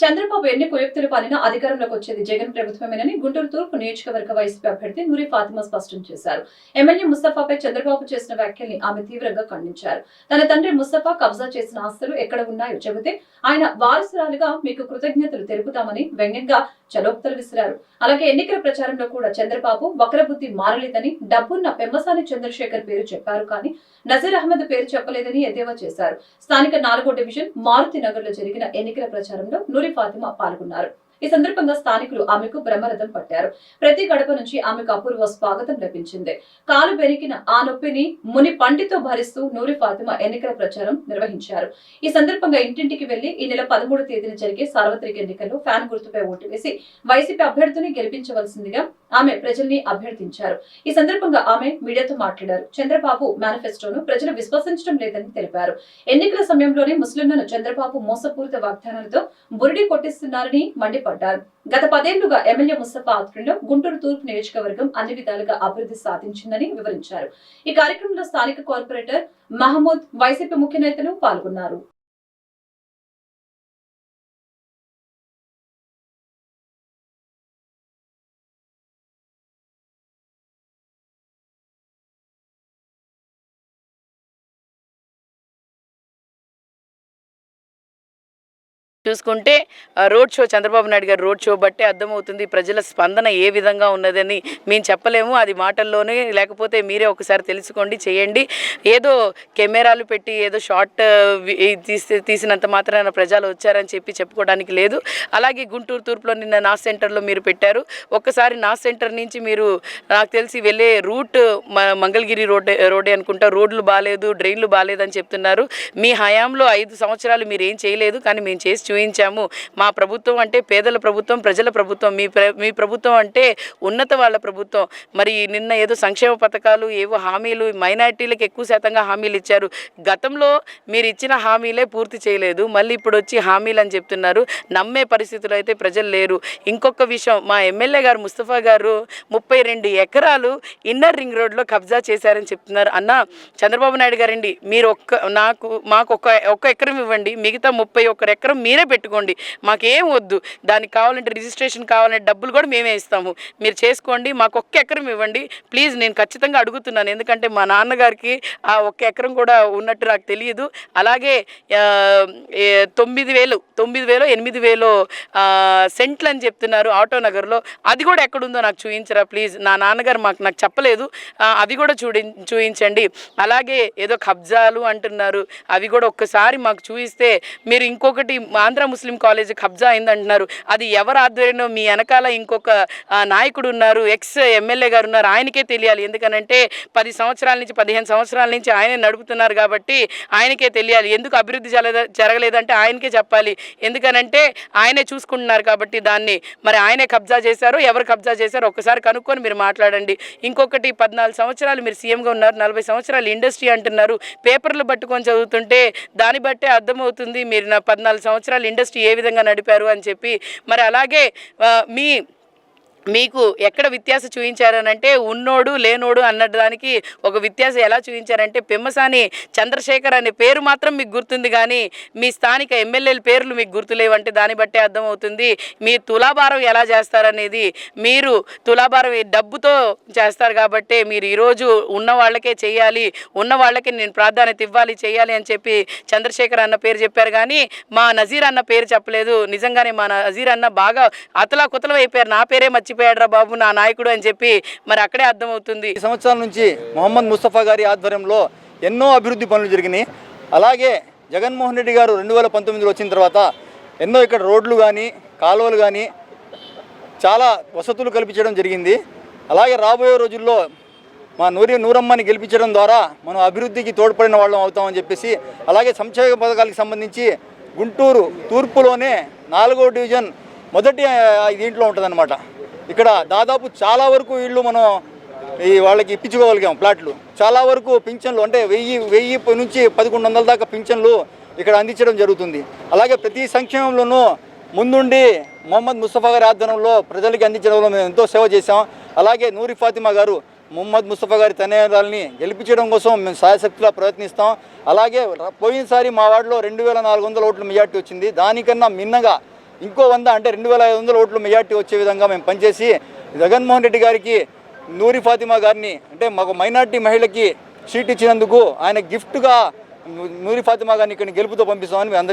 చంద్రబాబు ఎన్ని కుయుక్తులు పాలినా అధికారంలోకి వచ్చేది జగన్ ప్రభుత్వమేనని గుంటూరు తూర్పు నియోజకవర్గ వైసీపీ అభ్యర్థి నూరి ఫాతిమా స్పష్టం చేశారు. ఎమ్మెల్యే ముస్తఫాపై చంద్రబాబు చేసిన వ్యాఖ్యల్ని ఆమె తీవ్రంగా ఖండించారు. తన తండ్రి ముస్తఫా కబ్జా చేసిన ఆస్తులు ఎక్కడ ఉన్నాయో చెబితే ఆయన వారసురాలుగా మీకు కృతజ్ఞతలు తెలుపుతామని వ్యంగ్యంగా చలోక్తలు విసిరారు. అలాగే ఎన్నికల ప్రచారంలో కూడా చంద్రబాబు వక్రబుద్ధి మారలేదని డబ్బున్న పెమ్మసాని చంద్రశేఖర్ పేరు చెప్పారు కానీ నజీర్ అహ్మద్ పేరు చెప్పలేదని ఎద్దేవా చేశారు. స్థానిక నాలుగో డివిజన్ మారుతి నగర్లో జరిగిన ఎన్నికల ప్రచారంలో నూరి ఫాతిమా పాల్గొన్నారు. ఈ సందర్భంగా స్థానికులు ఆమెకు బ్రహ్మరథం పట్టారు. ప్రతి గడప నుంచి ఆమెకు అపూర్వ స్వాగతం లభించింది. కాలు బెరికిన ఆ నొప్పిని ముని పండితో భరిస్తూ నూరి ఫాతిమా ఎన్నికల ప్రచారం నిర్వహించారు. ఈ సందర్భంగా ఇంటింటికి వెళ్ళి ఈ నెల పదమూడు తేదీన జరిగే సార్వత్రిక ఎన్నికల్లో ఫ్యాన్ గుర్తుపై ఓటు వేసి వైసీపీ అభ్యర్థిని గెలిపించవలసిందిగా ఆమె ప్రజల్ని అభ్యర్థించారు. ఈ సందర్భంగా ఆమె మీడియాతో మాట్లాడారు. చంద్రబాబు మేనిఫెస్టోను ప్రజలు విశ్వసించడం లేదని తెలిపారు. ఎన్నికల సమయంలోనే ముస్లింలను చంద్రబాబు మోసపూరిత వాగ్దానాలతో బురిడి కొట్టిస్తున్నారని మండిపడ్డారు. గత పదేళ్ళుగా ఎమ్మెల్యే ముస్తఫా ఆధ్వర్యంలో గుంటూరు తూర్పు నియోజకవర్గం అన్ని విధాలుగా అభివృద్ధి సాధించిందని వివరించారు. ఈ కార్యక్రమంలో స్థానిక కార్పొరేటర్ మహమూద్ వైసీపీ ముఖ్య నేతలు పాల్గొన్నారు. చూసుకుంటే రోడ్ షో చంద్రబాబు నాయుడు గారు రోడ్ షో బట్టే అర్థమవుతుంది ప్రజల స్పందన ఏ విధంగా ఉన్నదని. మేము చెప్పలేము అది మాటల్లోనే లేకపోతే మీరే ఒకసారి తెలుసుకోండి చేయండి. ఏదో కెమెరాలు పెట్టి ఏదో షార్ట్ తీసి తీసినంత మాత్రాన ప్రజలు వచ్చారని చెప్పి చెప్పుకోవడానికి లేదు. అలాగే గుంటూరు తూర్పులో నిన్న నా సెంటర్లో మీరు పెట్టారు. ఒక్కసారి నా సెంటర్ నుంచి మీరు నాకు తెలిసి వెళ్ళే రూట్ మంగళగిరి రోడ్ రోడ్డే అనుకుంటా. రోడ్లు బాగాలేదు డ్రైన్లు బాగాలేదని చెప్తున్నారు. మీ హయాంలో ఐదు సంవత్సరాలు మీరు ఏం చేయలేదు కానీ మేము చేసి. చూపించాము. మా ప్రభుత్వం అంటే పేదల ప్రభుత్వం ప్రజల ప్రభుత్వం. మీ మీ ప్రభుత్వం అంటే ఉన్నత వాళ్ళ ప్రభుత్వం. మరి నిన్న ఏదో సంక్షేమ పథకాలు ఏవో హామీలు మైనార్టీలకు ఎక్కువ శాతంగా హామీలు ఇచ్చారు. గతంలో మీరు ఇచ్చిన హామీలే పూర్తి చేయలేదు. మళ్ళీ ఇప్పుడు వచ్చి హామీలు అని చెప్తున్నారు. నమ్మే పరిస్థితులు అయితే ప్రజలు లేరు. ఇంకొక విషయం మా ఎమ్మెల్యే గారు ముస్తఫా గారు ముప్పై రెండు ఎకరాలు ఇన్నర్ రింగ్ రోడ్లో కబ్జా చేశారని చెప్తున్నారు. అన్న చంద్రబాబు నాయుడు గారండి మీరు ఒక్క నాకు మాకు ఒక ఒక్క ఎకరం ఇవ్వండి. మిగతా ముప్పై ఒక్క ఎకరం మీరే పెట్టుకోండి. మాకేం వద్దు. దానికి కావాలంటే రిజిస్ట్రేషన్ కావాలంటే డబ్బులు కూడా మేమే ఇస్తాము. మీరు చేసుకోండి. మాకు ఒక్క ఎకరం ఇవ్వండి. ప్లీజ్ నేను ఖచ్చితంగా అడుగుతున్నాను. ఎందుకంటే మా నాన్నగారికి ఆ ఒక్క ఎకరం కూడా ఉన్నట్టు నాకు తెలియదు. అలాగే ఏ, తొమ్మిది వేలు తొమ్మిది వేలు ఎనిమిది వేలు సెంట్లు అని చెప్తున్నారు ఆటో నగర్లో. అది కూడా ఎక్కడుందో నాకు చూపించరా ప్లీజ్? నా నాన్నగారు మాకు నాకు చెప్పలేదు. అది అవి కూడా చూడి చూపించండి అలాగే ఏదో కబ్జాలు అంటున్నారు. అవి కూడా ఒక్కసారి మాకు చూపిస్తే మీరు ఇంకొకటి ఆంధ్ర ముస్లిం కాలేజ్ కబ్జా అయిందంటున్నారు. అది ఎవరు ఆధ్వర్యంలో? మీ వెనకాల ఇంకొక నాయకుడు ఉన్నారు ఎక్స్ ఎమ్మెల్యే గారు ఉన్నారు ఆయనకే తెలియాలి. ఎందుకనంటే పది సంవత్సరాల నుంచి పదిహేను సంవత్సరాల నుంచి ఆయనే నడుపుతున్నారు కాబట్టి ఆయనకే తెలియాలి. ఎందుకు అభివృద్ధి జరగలేదంటే ఆయనకే చెప్పాలి. ఎందుకనంటే ఆయనే చూసుకుంటున్నారు కాబట్టి దాన్ని. మరి ఆయనే కబ్జా చేశారో ఎవరు కబ్జా చేశారో ఒకసారి కనుక్కొని మీరు మాట్లాడండి. ఇంకొకటి పద్నాలుగు సంవత్సరాలు మీరు సీఎంగా ఉన్నారు నలభై సంవత్సరాలు ఇండస్ట్రీ అంటున్నారు. పేపర్లు పట్టుకొని చదువుతుంటే దాన్ని బట్టే అర్థమవుతుంది. మీరు నా పద్నాలుగు సంవత్సరాలు ఇండస్ట్రీ ఏ విధంగా నడిపారు అని చెప్పి మరి అలాగే మీ మీకు ఎక్కడ వ్యత్యాస చూపించారనంటే ఉన్నోడు లేనోడు అన్నదానికి ఒక వ్యత్యాసం ఎలా చూపించారంటే పెమ్మసాని చంద్రశేఖర్ అనే పేరు మాత్రం మీకు గుర్తుంది కానీ మీ స్థానిక ఎమ్మెల్యేల పేర్లు మీకు గుర్తులేవంటే దాన్ని బట్టే అర్థమవుతుంది. మీ తులాభారం ఎలా చేస్తారనేది మీరు తులాభారం డబ్బుతో చేస్తారు కాబట్టి మీరు ఈరోజు ఉన్న వాళ్ళకే చేయాలి ఉన్న వాళ్ళకి నేను ప్రాధాన్యత ఇవ్వాలి చేయాలి అని చెప్పి చంద్రశేఖర్ అన్న పేరు చెప్పారు కానీ మా నజీర్ అన్న పేరు చెప్పలేదు. నిజంగానే మా నజీర్ అన్న బాగా అతలా కుతలం అయిపోయారు. నా పేరే మర్చిపోయాడురా బాబు నా నాయకుడు అని చెప్పి మరి అక్కడే అర్థమవుతుంది. ఈ సంవత్సరాల నుంచి మొహమ్మద్ ముస్తఫా గారి ఆధ్వర్యంలో ఎన్నో అభివృద్ధి పనులు జరిగినాయి. అలాగే జగన్మోహన్ రెడ్డి గారు రెండు వేల పంతొమ్మిదిలో వచ్చిన తర్వాత ఎన్నో ఇక్కడ రోడ్లు కానీ కాలువలు కానీ చాలా వసతులు కల్పించడం జరిగింది. అలాగే రాబోయే రోజుల్లో మా నూరి నూరమ్మని గెలిపించడం ద్వారా మనం అభివృద్ధికి తోడ్పడిన వాళ్ళం అవుతామని చెప్పేసి అలాగే సంక్షేమ పథకాలకు సంబంధించి గుంటూరు తూర్పులోనే నాలుగో డివిజన్ మొదటి దీంట్లో ఉంటుందన్నమాట. ఇక్కడ దాదాపు చాలా వరకు ఇళ్ళు మనం ఈ వాళ్ళకి ఇప్పించుకోగలిగాం ప్లాట్లు. చాలా వరకు పింఛన్లు అంటే వెయ్యి వెయ్యి నుంచి పదకొండు వందల దాకా పింఛన్లు ఇక్కడ అందించడం జరుగుతుంది. అలాగే ప్రతి సంక్షేమంలోనూ ముందుండి మొహమ్మద్ ముస్తఫా గారి ఆధ్వర్యంలో ప్రజలకి అందించడంలో మేము ఎంతో సేవ చేశాం. అలాగే నూరి ఫాతిమా గారు మొహమ్మద్ ముస్తఫా గారి తనయాలని గెలిపించడం కోసం మేము సాయశక్తిలా ప్రయత్నిస్తాం. అలాగే పోయినసారి మా వార్డులో రెండు వేల నాలుగు వందల ఓట్ల మెజార్టీ వచ్చింది. దానికన్నా మిన్నగా ఇంకో వంద అంటే రెండు వేల ఐదు వందల ఓట్లు మెజార్టీ వచ్చే విధంగా మేము పనిచేసి జగన్మోహన్ రెడ్డి గారికి నూరి ఫాతిమా గారిని అంటే మాకు మైనార్టీ మహిళకి సీట్ ఇచ్చినందుకు ఆయన గిఫ్ట్గా నూరి ఫాతిమా గారిని ఇక్కడ గెలుపుతో పంపిస్తామని మీ అందరికీ